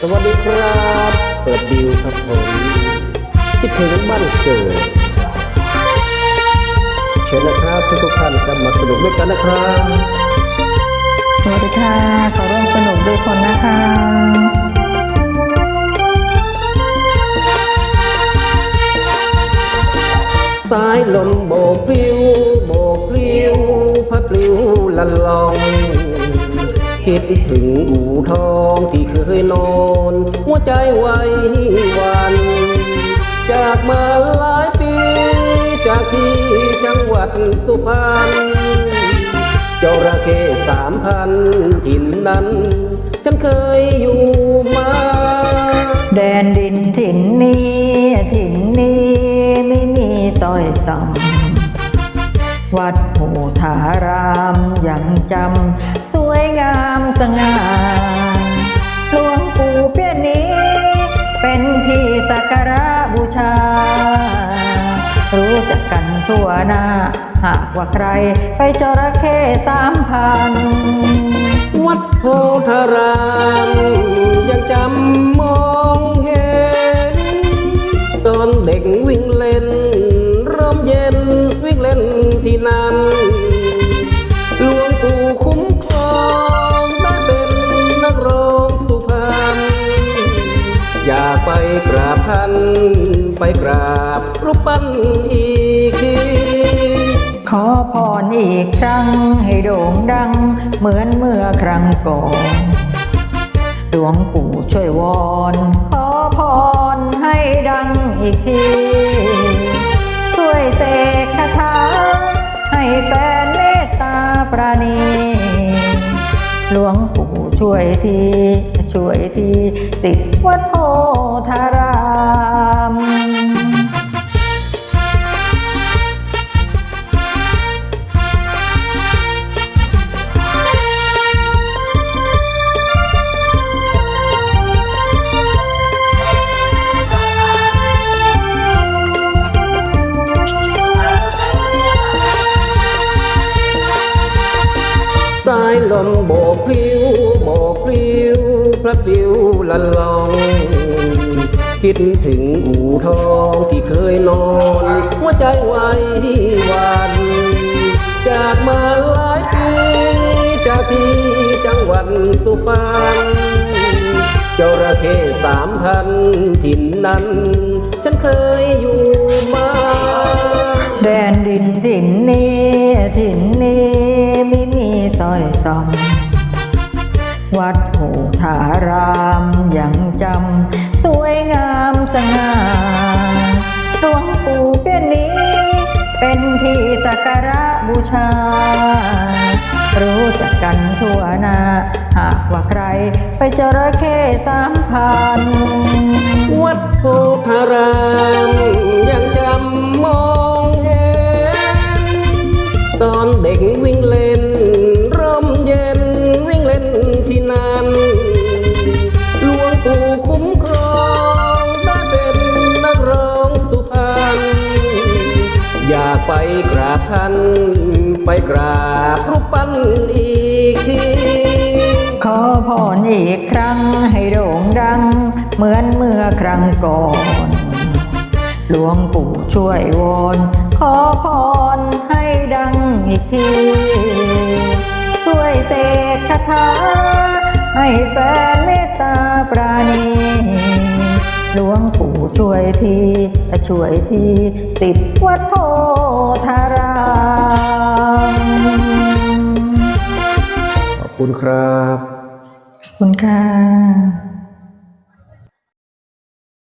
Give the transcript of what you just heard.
สวัสดีครับ เปิดดิวครับผมคิดถึงบ้านเกิดเชิญนะครับทุกทุกท่านครับมาสนุกด้วยกันนะครับสวัสดีค่ะขอร่วมสนุกด้วยคนนะคะสายลมโบกปลิวโบกปลิวพัดปลิวละลอง คิดถึงอู่ทองที่เคยนอน หัวใจไว้วัน จากมาหลายปี จากที่จังหวัดสุพรรณเจ้าระเข้สามพันถิ่นนั้น ฉันเคยอยู่มา แดนดินถิ่นนี้ถิ่นนี้ไม่มีต้อยต่ำวัดภูธารามยังจำ งามสง่าหลวงปู่เปี้ยนนี้ เป็นที่สักการะบูชา รู้จักกันทั่วหน้า หากว่าใครไปจระเข้สามพัน วัดโพธารามยังจำมองเห็น ตอนเด็กวิ่งเล่นร่มเย็นวิ่งเล่นที่นั่น ท่านไปกราบรูปปั้นอีกทีขอพรอีกครั้งให้โด่งดัง เหมือนเมื่อครั้งก่อนหลวงปู่ช่วยวอน ขอพรให้ดังอีกที ช่วยเสกคาถาให้แฟนเมตตาปราณีหลวงปู่ช่วยที ช่วยที ติดวัดโพธารา มสายลมโบกพลิ้วโบกพลิ้วพระพลิ้วละลอง คิดถึงอู่ทองที่เคยนอน หัวใจไว้วันจากมาหลายปีจากที่จังหวัดสุพรรณเจ้าระเข้สามพันถิ่นนั้น ฉันเคยอยู่มาแดนดินถิ่นนี้ถิ่นนี้ไม่มีต้อยต่ำวัดภูธารามยังจำ สวยงามสง่าหลวงปู่เปี้ยนนี้ เป็นที่สักการะบูชา รู้จักกันทั่วหน้า หากว่าใครไปเจระเข้สามพันวัดโพธารามยังจำมอง กราบท่าน ไปกราบรูปปั้นอีกทีขอพรอีกครั้งให้โด่งดัง เหมือนเมื่อครั้งก่อน หลวงปู่ช่วยวอนขอพรให้ดังอีกที ช่วยเสกคาถาให้แฟนเมตตาปราณี หลวงปู่ช่วยทีช่วยทีติดวัดโพธารามขอบคุณครับขอบคุณค่ะ